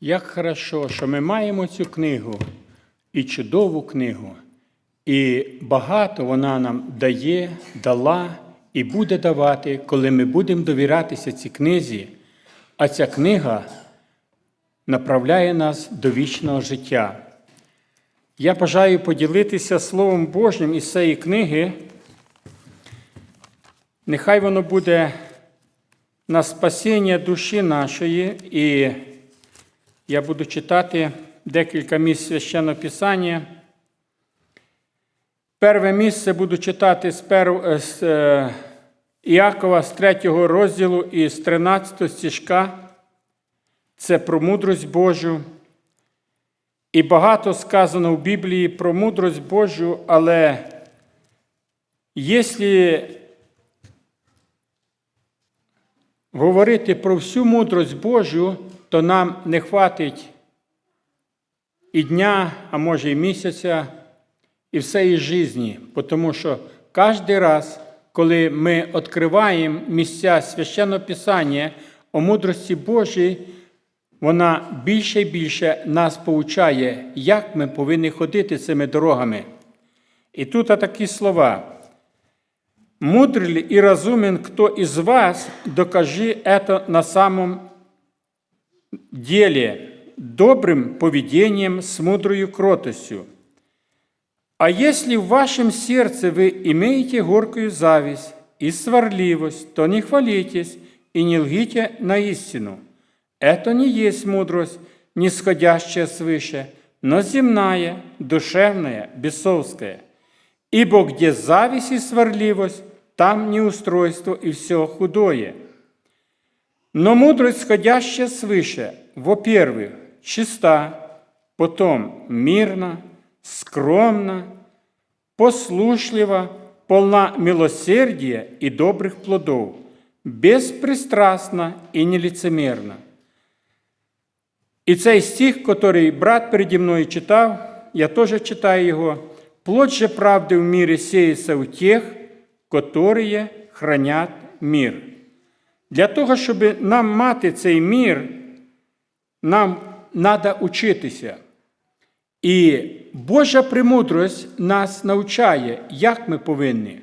Як хорошо, що ми маємо цю книгу і чудову книгу, і багато вона нам дає, дала і буде давати, коли ми будемо довірятися цій книзі, а ця книга направляє нас до вічного життя. Я бажаю поділитися Словом Божим із цієї книги. Нехай воно буде на спасіння душі нашої, і я буду читати декілька місць священного Писання. Перше місце буду читати з, пер... з е, Іакова з 3 розділу і з 13 стіжка. Це про мудрость Божу. І багато сказано в Біблії про мудрость Божу, але якщо говорити про всю мудрость Божу, то нам не хватить і дня, а може і місяця, і всієї житті, тому що кожен раз, коли ми відкриваємо місця священного Писання о мудрості Божій, вона більше і більше нас poučає, як ми повинні ходити цими дорогами. І тут такі слова. Мудрый и разумен кто из вас, докажи это на самом деле добрым поведением с мудрою кротостью. А если в вашем сердце вы имеете горькую зависть и сварливость, то не хвалитесь и не лгите на истину. Это не есть мудрость, нисходящая свыше, но земная, душевная, бесовская. Ибо где зависть и сварливость, там неустройство и все худое. Но мудрость, сходящая свыше, во-первых, чиста, потом мирна, скромна, послушлива, полна милосердия и добрых плодов, беспристрастна и нелицемерна. І цей стих, який брат переді мною читав, я теж читаю його. Плод же правды в мире сеется у тех, которые хранять мир. Для того, щоб нам мати цей мір, нам треба учитися. І Божа премудрость нас навчає, як ми повинні.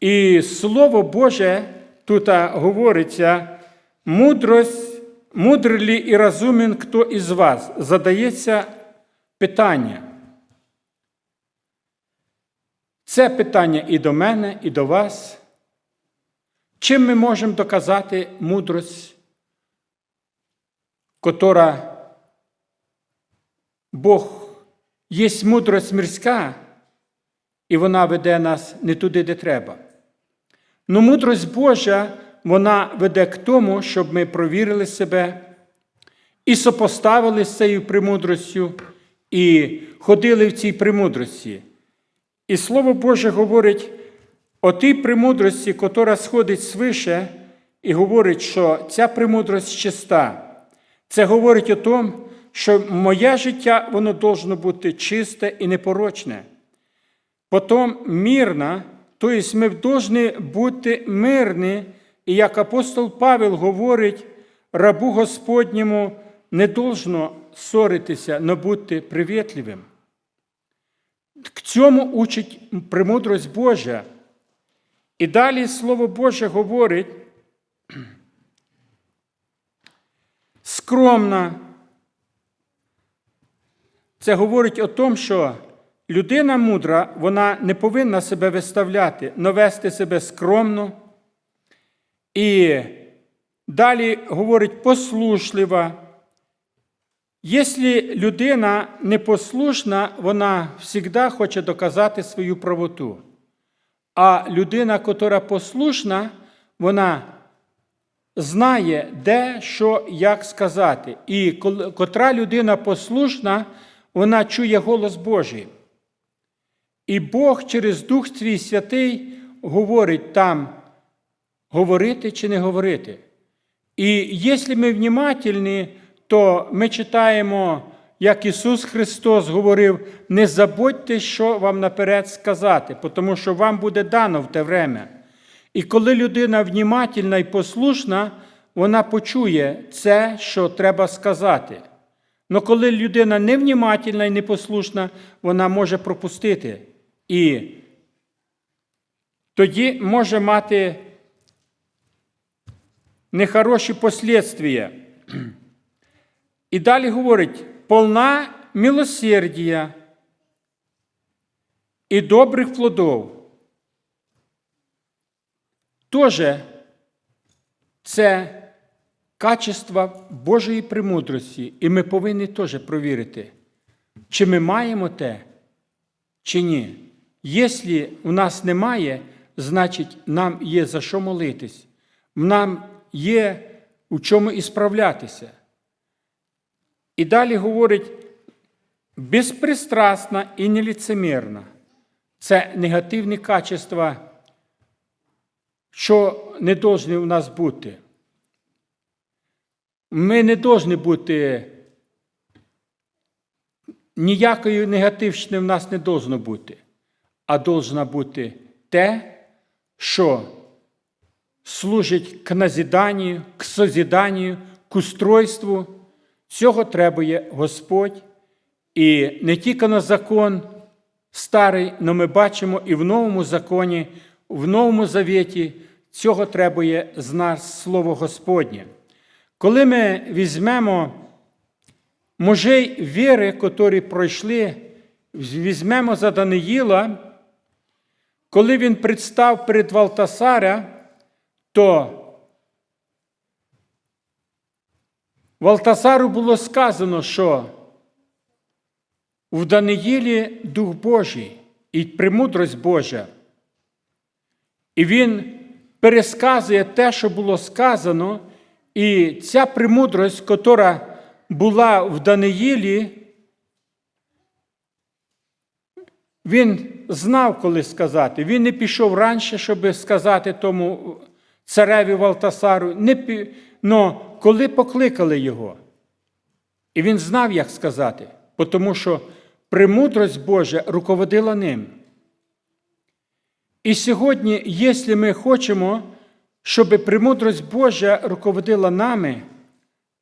І Слово Боже тут говориться, мудрость, мудрий і розумен хто із вас, задається питання. Це питання і до мене, і до вас. Чим ми можемо доказати мудрость, котра Бог є мудрость мирська, і вона веде нас не туди, де треба. Ну, мудрость Божа, вона веде к тому, щоб ми провірили себе і сопоставили з цією премудростю, і ходили в цій премудрості. І Слово Боже говорить о тій премудрості, котра сходить свише, і говорить, що ця премудрость чиста. Це говорить о тому, що моє життя воно должно бути чисте і непорочне. Потім мирна, тобто ми повинні бути мирні, і як апостол Павел говорить, рабу Господньому не должно ссоритися, але бути привітливим. К цьому учить премудрость Божа. І далі Слово Боже говорить, скромна. Це говорить о тому, що людина мудра, вона не повинна себе виставляти, но вести себе скромно. І далі говорить послушлива. Якщо людина непослушна, вона завжди хоче доказати свою правоту. А людина, яка послушна, вона знає, де, що, як сказати. І котра людина послушна, вона чує голос Божий. І Бог через Дух Свій Святий говорить там, говорити чи не говорити. І якщо ми внимательні, то ми читаємо, як Ісус Христос говорив: не забудьте, що вам наперед сказати, тому що вам буде дано в те время. І коли людина внімательна і послушна, вона почує це, що треба сказати. Но коли людина невнімательна і непослушна, вона може пропустити. І тоді може мати нехороші послідствия. І далі говорить, полна милосердія і добрих плодов. Тоже це качество Божої премудрості, і ми повинні теж провірити, чи ми маємо те, чи ні. Якщо у нас немає, значить нам є за що молитись, нам є у чому і справлятися. І далі говорить безпристрасна і неліцемірна. Це негативні качества, що не повинні у нас бути. Ми не повинні бути, ніякої негативщини в нас не должно бути, а должна бути те, що служить к назіданню, к созіданню, к устройству. Цього требує Господь. І не тільки на закон старий, але ми бачимо і в новому законі, в новому завіті цього требує з нас Слово Господнє. Коли ми візьмемо мужей віри, котрі пройшли, візьмемо за Даниїла, коли він представ перед Валтасаря, то Валтасару було сказано, що в Даниїлі Дух Божий і премудрость Божа. І він пересказує те, що було сказано, і ця премудрость, котра була в Даниїлі, він знав, коли сказати. Він не пішов раніше, щоб сказати тому цареві Валтасару, не но коли покликали його. І він знав, як сказати, тому що премудрость Божа руководила ним. І сьогодні, якщо ми хочемо, щоб премудрость Божа руководила нами,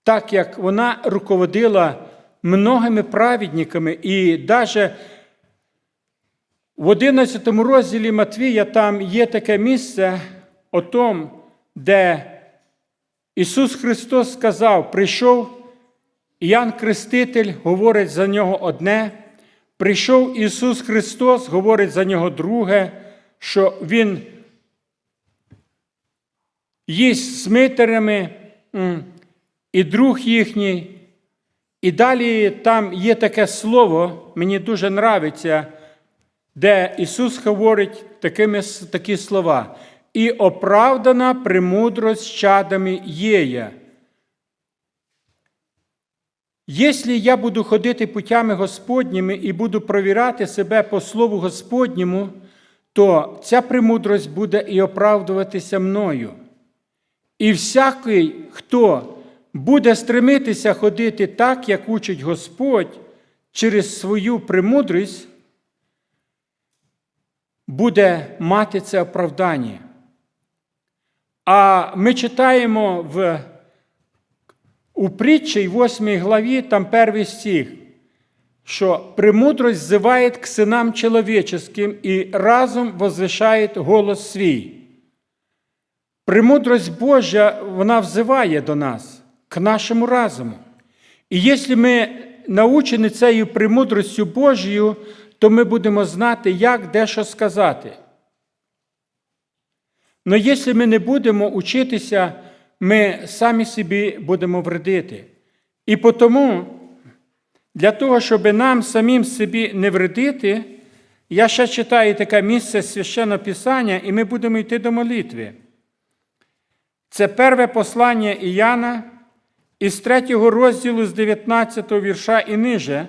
так як вона руководила многими праведниками, і навіть в 11 розділі Матвія там є таке місце о том, де Ісус Христос сказав, прийшов Іоанн Креститель, говорить за нього одне, прийшов Ісус Христос, говорить за нього друге, що Він їсть з митерями і друг їхній. І далі там є таке слово, мені дуже нравиться, де Ісус говорить такими, такі слова. І оправдана премудрость чадами єя. Якщо я буду ходити путями Господніми і буду провіряти себе по Слову Господньому, то ця премудрость буде і оправдуватися мною. І всякий, хто буде стремитися ходити так, як учить Господь, через свою премудрість, буде мати це оправдання. А ми читаємо в, у притчі 8 главі, там перший стих, що премудрость зиває к синам чоловіческим і разом возвишає голос свій. Премудрость Божа, вона взиває до нас, к нашому разуму. І якщо ми научені цією премудростю Божою, то ми будемо знати, як де що сказати. Но якщо ми не будемо учитися, ми самі собі будемо вредити. І тому, для того, щоб нам самим собі не вредити, я ще читаю таке місце священного Писання, і ми будемо йти до молитви. Це перше послання Іяна із 3 розділу з 19 вірша і ниже.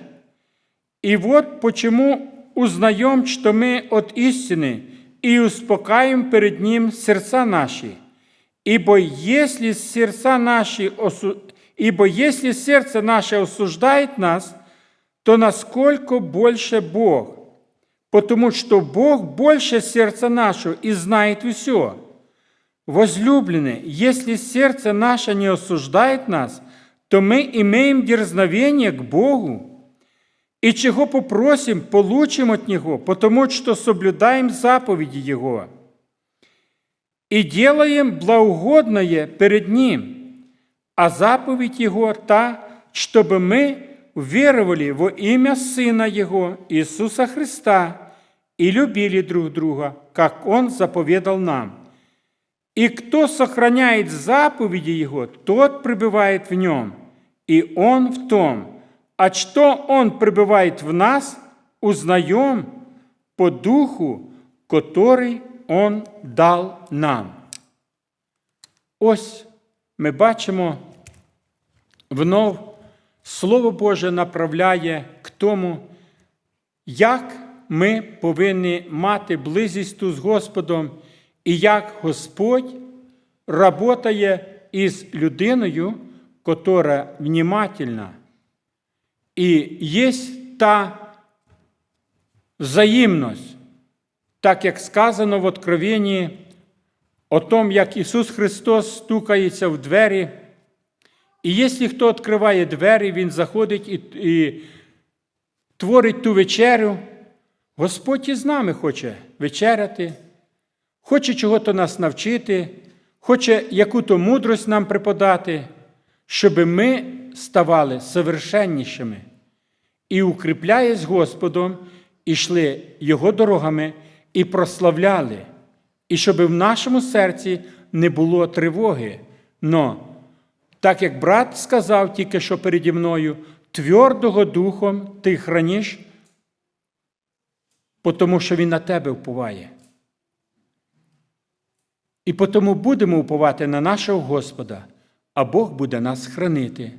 И вот почему узнаем, что мы от истины и успокаиваем перед Ним сердца наши. Ибо если, сердца наши, Ибо если сердце наше осуждает нас, то насколько больше Бог, потому что Бог больше сердца нашего и знает все. возлюбленные, если сердце наше не осуждает нас, то мы имеем дерзновение к Богу, и чего попросим, получим от Него, потому что соблюдаем заповеди Его и делаем благоугодное перед Ним, а заповедь Его та, чтобы мы веровали во имя Сына Его, Иисуса Христа, и любили друг друга, как Он заповедал нам. И кто сохраняет заповеди Его, тот пребывает в Нем, и Он в том. А что Он пребывает в нас, узнаем по Духу, который Он дал нам. Ось ми бачимо внов Слово Боже направляє к тому, як ми повинні мати близість ту з Господом, і як Господь работає із людиною, котра внімательна. І є та взаємність, так як сказано в Откровенні о том, як Ісус Христос стукається в двері. І якщо хто відкриває двері, Він заходить і, і творить ту вечерю, Господь із нами хоче вечеряти, хоче чого-то нас навчити, хоче яку-то мудрость нам преподати, щоб ми ставали совершеннішими і, укріпляє з Господом, ішли Його дорогами і прославляли, і щоб в нашому серці не було тривоги. Но так як брат сказав тільки що переді мною, твердого духом ти храниш, тому що він на тебе впуває. І тому будемо уповати на нашого Господа, а Бог буде нас хранити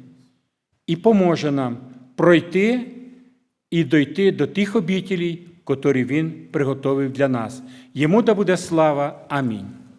і поможе нам пройти і дойти до тих обітелей, котрі Він приготовив для нас. Йому да буде слава. Амінь.